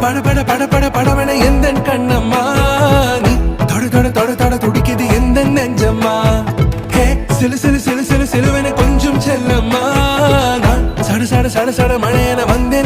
படபட படபட படவன எந்த கண்ணம்மா? நீ தொட தொட தொட தொட துடிக்குது எந்த நெஞ்சம்மா? ஹே சிலு சிலு சிலு சிலு சிலுவன கொஞ்சம் செல்லம்மா. நான் சட சட சட மழையன வந்தேன்.